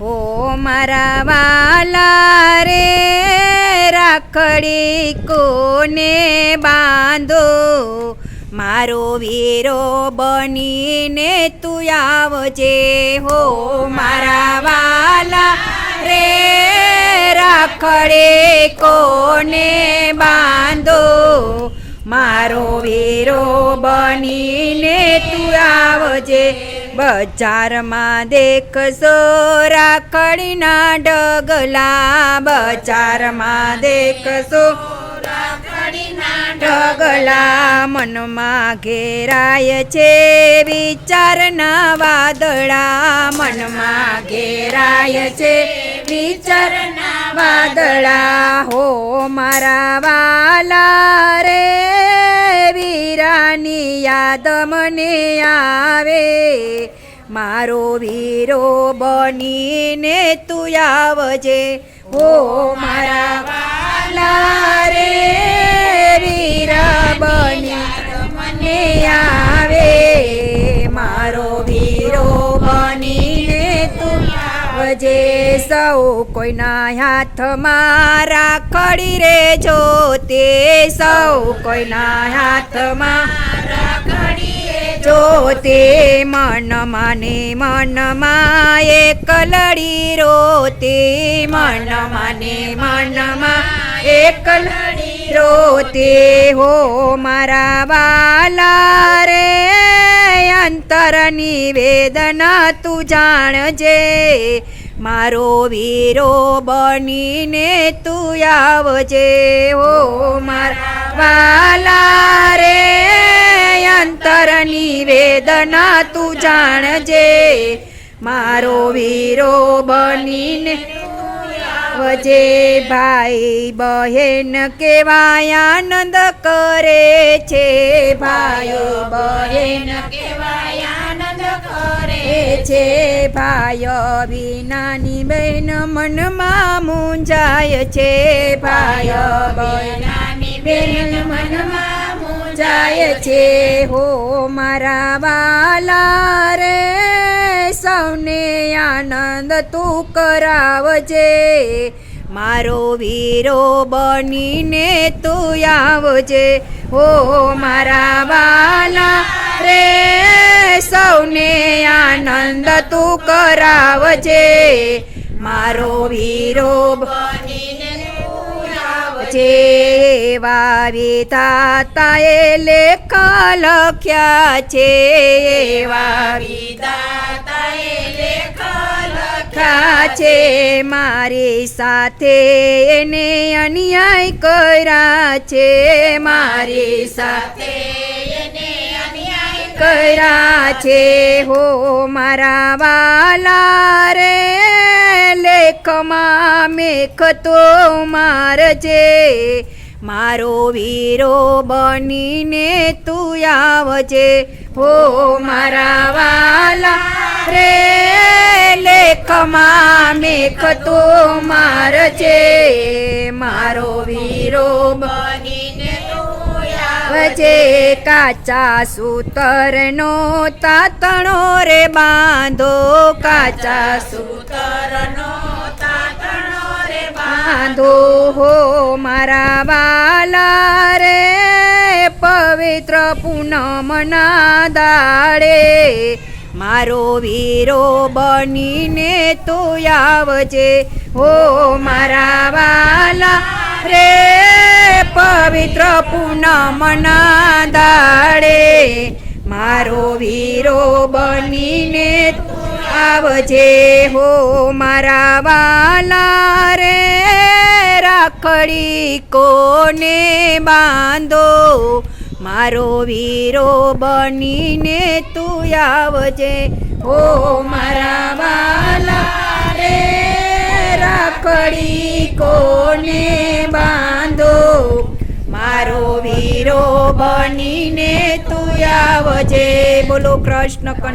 હો મારા વાલા રે, રાખડી કોને બાંધો? મારો વીરો બનીને તું આવજે હો. મારા વાલા રે, રાખડે કોને બાંધો? મારો વીરો બનીને તું આવજે બજારમાં દેખશો રાખડીના ડગલા બજારમાં દેખશો ઢગલા. મનમાં ઘેરાય છે વિચારના વાદળા. મનમાં ઘેરાય છે વિચારના વાદળા. હો મારા વાલા રે. વીરાની યાદ મને આવે. મારો વીરો બનીને તું આવજે. હો મારા વાલા રે, વીરા બની મને આવે. મારો વીરો બનીને તું આવજે. સૌ કોઈના હાથમાં રાખડી રે જોતે સૌ કોઈના હાથમાં જોતે મનમાં ને મનમાં એક લડી રોતે મનમાં ને મનમાં એક લડી રોતે. હો મારા વાલા રે, અંતરની વેદના તું જાણજે. મારો વીરો બનીને તું આવજે. હો મારા વાલા રે અંતરની વેદના તું જાણજે. મારો વીરો બનીને વજે ભાઈ બહેન કેવાય આનંદ કરે છે. ભાઈઓ બહેન કેવાય આનંદ કરે છે. ભાઈઓ વિનાની બહેન મનમાં મૂંઝાય છે. ભાઈઓ બહેનાની બહેન મનમાં મૂંઝાય છે? હો મારા વાલા રે, સૌને આનંદ તું કરાવજે. મારો વીરો બનીને તું આવજે. હો મારા વાલા રે, સૌને આનંદ તું કરાવજે. મારો વીરો જે વાવી તાતાએ લેખ લખ્યા છે. વાવી લખ્યા છે. મારી સાથે એને અન્યાય કર્યા છે. મારી સાથે કર્યા છે. હો મારા વાલા રે. લેખમાં મેખ તો મારજે મારો વીરો બનીને તું આવજે. હો મારા વાલા, રે લેખમાં મેખ તો મારજે મારો વીરો બનીને વજે કાચા સૂતરનો તાતણો રે બાંધો. કાચા રે બાંધો હો મારા વાલા રે, પવિત્ર પૂનમના દાડે. મારો વીરો બનીને તું આવજે. હો મારા વાલા રે, પવિત્ર પૂનમના દાડે. મારો વીરો બનીને આવજે હો મારા વાલા રે, રાખડી કોને બાંધો? મારો વીરો બનીને તું આવજે હો મારા વાલા રે, રાખડી કોને બાંધો? મારો વીરો બનીને તું આવજે. બોલો કૃષ્ણ